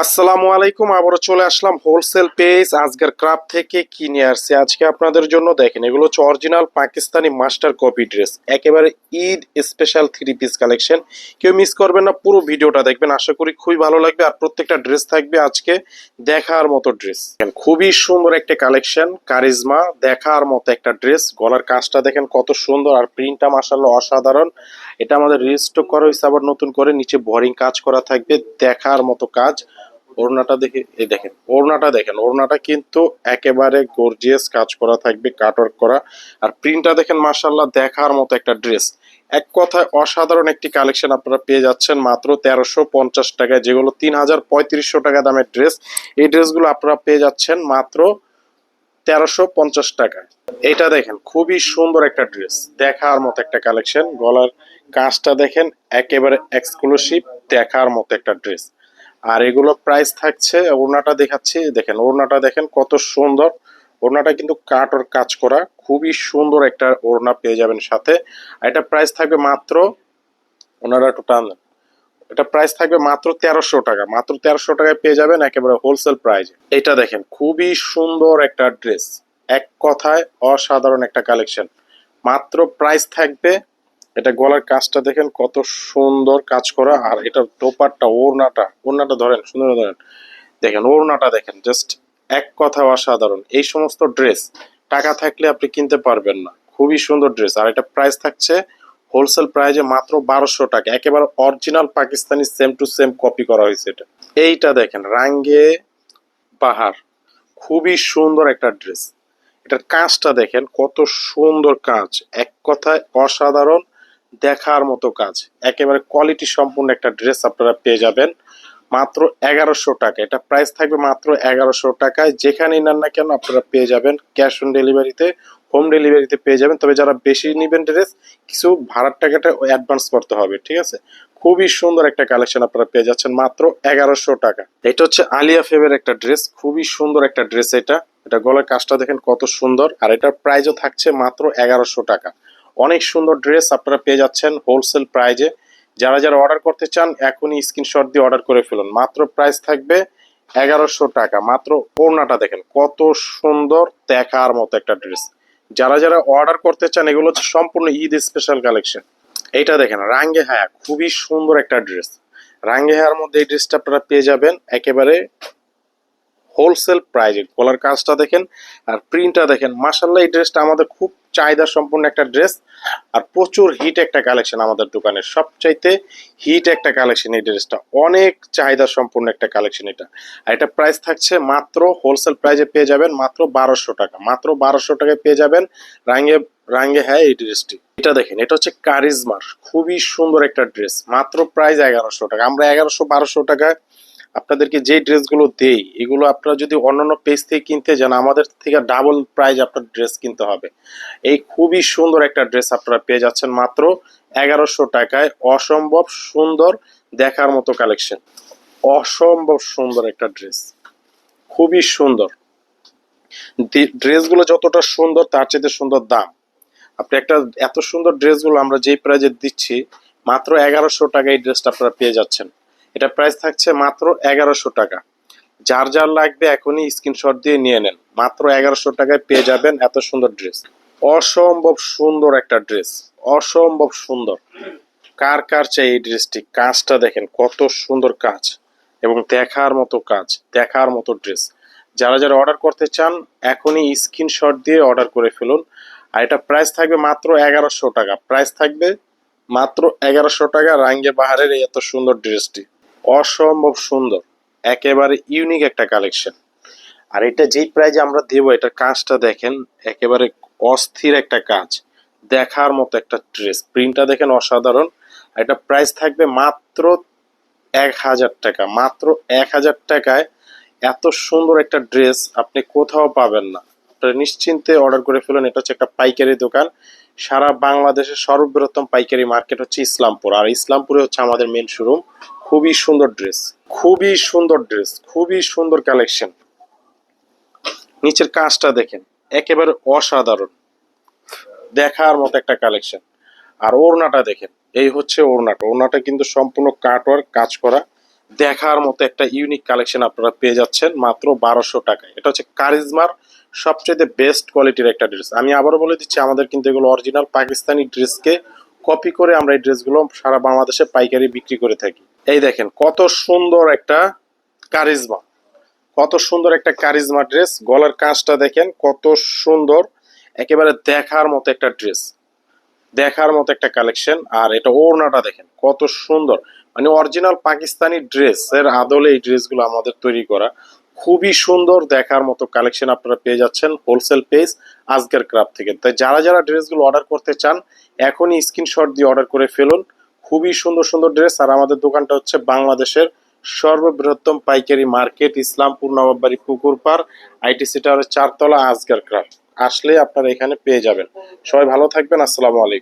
আসসালামু আলাইকুম, আবারও চলে আসলাম হোলসেল পেজ আজকের ক্রাফট থেকে কিনে আসছে? আজকে আপনাদের জন্য দেখেন, এগুলো হচ্ছে original Pakistani master copy dress একেবারে Eid special three piece collection কেউ মিস করবেন না, পুরো ভিডিওটা দেখবেন, আশা করি খুবই ভালো লাগবে। আর প্রত্যেকটা ড্রেস থাকবে আজকে দেখার মতো ড্রেস খুবই সুন্দর একটা কালেকশন কারিজমা দেখার মতো একটা ড্রেস গলার কাজটা দেখেন কত সুন্দর, আর প্রিন্টটা মাসাল্লাহ অসাধারণ। এটা আমাদের রিস্টক করা হয়েছে, আবার নতুন করে নিচে বোরিং কাজ করা থাকবে, দেখার মতো কাজ। ওড়নাটা দেখে, এই দেখেন, ওড়নাটা দেখেন, ওড়নাটা কিন্তু একেবারে গর্জিয়াস কাজ করা থাকবে কাটওয়ার্ক করা। আর প্রিন্টটা দেখেন মার্শাল্লাহ দেখার মতো একটা ড্রেস এক কথায় অসাধারণ একটি কালেকশন আপনারা পেয়ে যাচ্ছেন, মাত্র তেরোশো পঞ্চাশ টাকায়, যেগুলো তিন হাজার পঁয়ত্রিশশো টাকা দামের ড্রেস এই ড্রেসগুলো আপনারা পেয়ে যাচ্ছেন মাত্র তেরোশো পঞ্চাশ টাকায়। এটা দেখেন, খুবই সুন্দর একটা ড্রেস দেখার মতো একটা কালেকশন গলার কাজটা দেখেন, একেবারে এক্সক্লুসিভ দেখার মতো একটা ড্রেস আর এগুলো প্রাইস থাকছে, ওড়নাটা দেখাচ্ছি, দেখেন, ওড়নাটা দেখেন কত সুন্দর। ওড়নাটা কিন্তু কাটর কাজ করা, খুবই সুন্দর একটা ওড়না পেয়ে যাবেন সাথে। আর এটা প্রাইস থাকবে মাত্র, ওনারা একটু টান এটা প্রাইস থাকবে মাত্র তেরোশো টাকা, মাত্র তেরোশো টাকায় পেয়ে যাবেন একেবারে হোলসেল প্রাইস এটা দেখেন, খুবই সুন্দর একটা ড্রেস এক কথায় অসাধারণ একটা কালেকশন মাত্র প্রাইস থাকবে এটা গলার কাজটা দেখেন কত সুন্দর কাজ করা, আর এটা টোপারটা, ওড়নাটা ওড়নাটা ধরেন, সুন্দর ধরেন। দেখেন, ওড়নাটা দেখেন জাস্ট এক কথা অসাধারণ। এই সমস্ত ড্রেস টাকা থাকলে আপনি কিনতে পারবেন না। খুবই সুন্দর ড্রেস আর এটা প্রাইস থাকছে হোলসেল প্রাইজে মাত্র বারোশো টাকা। একেবারে original Pakistani same to same copy করা হয়েছে এটা। এইটা দেখেন, রাঙ্গে পাহাড়। খুবই সুন্দর একটা ড্রেস এটার কাজটা দেখেন, কত সুন্দর কাজ। এক কথায় অসাধারণ। দেখার মতো কাজ। একেবারে কোয়ালিটি সম্পূর্ণ একটা ড্রেস আপনারা পেয়ে যাবেন। মাত্র এগারোশো টাকা। এটা প্রাইস থাকবে মাত্র এগারোশো টাকায়। যেখানেই নেন না কেন আপনারা পেয়ে যাবেন ক্যাশ অন ডেলিভারিতে হোম ডেলিভারিতে পেয়ে যাবেন। তবে যারা বেশি নেবেন ড্রেস কিছু ভাড়ার টাকাটা অ্যাডভান্স করতে হবে, ঠিক আছে? খুবই সুন্দর একটা কালেকশন আপনারা পেয়ে যাচ্ছেন মাত্র এগারোশো টাকা। এটা হচ্ছে আলিয়া ফেবের একটা ড্রেস খুবই সুন্দর একটা ড্রেস এটা। এটা গলার কাজটা দেখেন কত সুন্দর। আর এটার প্রাইসও থাকছে মাত্র এগারোশো টাকা। অনেক সুন্দর ড্রেস আপনারা পেয়ে যাচ্ছেন হোলসেল প্রাইজে যারা যারা অর্ডার করতে চান, এখনই স্ক্রিনশট দিয়ে অর্ডার করে ফেলুন। মাত্র প্রাইস থাকবে এগারোশো টাকা। মাত্র ওড়নাটা দেখেন, কত সুন্দর দেখার মতো একটা ড্রেস যারা যারা অর্ডার করতে চান, এগুলো হচ্ছে সম্পূর্ণ ঈদ স্পেশাল কালেকশন এইটা দেখেন, রাঙ্গে হায়া, খুবই সুন্দর একটা ড্রেস রাঙ্গে হায়ার মধ্যে এই ড্রেসটা আপনারা পেয়ে যাবেন একেবারে হোলসেল প্রাইজে গলার কাজটা দেখেন আর প্রিন্টটা দেখেন। মাসাল্লাহ এই ড্রেসটা আমাদের খুব চাহিদা সম্পূর্ণ একটা ড্রেস আর প্রচুর হিট একটা কালেকশন আমাদের দোকানের সবচাইতে হিট একটা কালেকশন এই ড্রেসটা অনেক চাহিদা সম্পূর্ণ একটা কালেকশন এটা। আর এটা প্রাইস থাকছে মাত্র হোলসেল প্রাইজে পেয়ে যাবেন মাত্র বারোশো টাকা। মাত্র বারোশো টাকায় পেয়ে যাবেন রাঙ্গে রাঙ্গে হ্যাঁ এই ড্রেসটি এটা দেখেন, এটা হচ্ছে কারিজমার। খুবই সুন্দর একটা ড্রেস মাত্র প্রাইস এগারোশো টাকা। আমরা এগারোশো, বারোশো টাকায় আপনাদেরকে যে ড্রেসগুলো দেই, এগুলো আপনারা যদি অন্যান্য পেজ থেকে কিনতে যান, আমাদের থেকে ডাবল প্রাইস আপনার ড্রেস কিনতে হবে। এই খুবই সুন্দর একটা ড্রেস আপনারা পেয়ে যাচ্ছেন মাত্র এগারোশো টাকায়। অসম্ভব সুন্দর দেখার মতো কালেকশন অসম্ভব সুন্দর একটা ড্রেস খুবই সুন্দর। ড্রেসগুলো যতটা সুন্দর, তার চাইতে সুন্দর দাম। আপনি একটা এত সুন্দর ড্রেসগুলো আমরা যেই প্রাইজে দিচ্ছি, মাত্র এগারোশো টাকা এই ড্রেসটা আপনারা পেয়ে যাচ্ছেন। এটা প্রাইস থাকছে মাত্র এগারোশো টাকা। যার যার লাগবে এখনই স্ক্রিনশট দিয়ে নিয়ে নেন। মাত্র এগারোশো টাকায় পেয়ে যাবেন এত সুন্দর ড্রেস অসম্ভব সুন্দর একটা ড্রেস অসম্ভব সুন্দর। কার কার চাই এই ড্রেসটি কাজটা দেখেন, কত সুন্দর কাজ। এবং দেখার মতো কাজ, দেখার মতো ড্রেস যারা যারা অর্ডার করতে চান, এখনই স্ক্রিনশট দিয়ে অর্ডার করে ফেলুন। আর এটা প্রাইস থাকবে মাত্র এগারোশো টাকা। প্রাইস থাকবে মাত্র এগারোশো টাকা রাঙ্গে বাহারের এত সুন্দর ড্রেসটি অসম্ভব সুন্দর, একেবারে ইউনিক একটা কালেকশন আর এটা যেই প্রাইজে আমরা দেবো এটা কাজটা দেখেন, একেবারে অস্থির একটা কাজ। দেখার মতো একটা ড্রেস প্রিন্টটা দেখেন অসাধারণ। এটা প্রাইস থাকবে মাত্র এক হাজার টাকা, মাত্র এক হাজার টাকায় এত সুন্দর একটা ড্রেস আপনি কোথাও পাবেন না। আপনারা নিশ্চিন্তে অর্ডার করে ফেলুন, এটা হচ্ছে একটা পাইকারি দোকান। সারা বাংলাদেশের সর্ববৃহত্তম পাইকারি মার্কেট হচ্ছে ইসলামপুর। আর ইসলামপুরে হচ্ছে আমাদের মেন শোরুম খুবই সুন্দর ড্রেস খুবই সুন্দর ড্রেস খুবই সুন্দর কালেকশন নিচের কাজটা দেখেন, একেবারে অসাধারণ। দেখার মতো একটা কালেকশন আর ওড়নাটা দেখেন, এই হচ্ছে ওড়নাটা। ওড়নাটা কিন্তু সম্পূর্ণ কাটওয়ার কাজ করা। দেখার মতো একটা ইউনিক কালেকশন আপনারা পেয়ে যাচ্ছেন, মাত্র বারোশো টাকায়। এটা হচ্ছে কারিজমার সবচেয়ে বেস্ট কোয়ালিটির একটা ড্রেস আমি আবারও বলে দিচ্ছি, আমাদের কিন্তু এগুলো অরিজিনাল পাকিস্তানি ড্রেসকে কপি করে আমরা এই ড্রেসগুলো সারা বাংলাদেশে পাইকারি বিক্রি করে থাকি। এই দেখেন, কত সুন্দর একটা কারিজমা। কত সুন্দর একটা কারিজমা ড্রেস। গলার কাঁচটা দেখেন, কত সুন্দর। একেবারে দেখার মতো একটা ড্রেস। দেখার মতো একটা কালেকশন। আর এটা ওড়নাটা দেখেন, কত সুন্দর। মানে অরিজিনাল পাকিস্তানি ড্রেস এর আদলে এই ড্রেসগুলো আমাদের তৈরি করা। খুবই সুন্দর দেখার মতো কালেকশন আপনারা পেয়ে যাচ্ছেন হোলসেল পেজ আজকের ক্রাফট থেকে। তাই যারা যারা ড্রেসগুলো অর্ডার করতে চান, এখনই স্ক্রিনশট দিয়ে অর্ডার করে ফেলুন। খুবই সুন্দর সুন্দর ড্রেস আর আমাদের দোকানটা হচ্ছে বাংলাদেশের সর্ববৃহত্তম পাইকারি মার্কেট, ইসলামপুর, নবাববাড়ি পুকুরপাড় আইটিসি টাওয়ারের চারতলা আজগার ক্রাফট। আসলে আপনারা এখানে পেয়ে যাবেন। সবাই ভালো থাকবেন, আসসালামু আলাইকুম।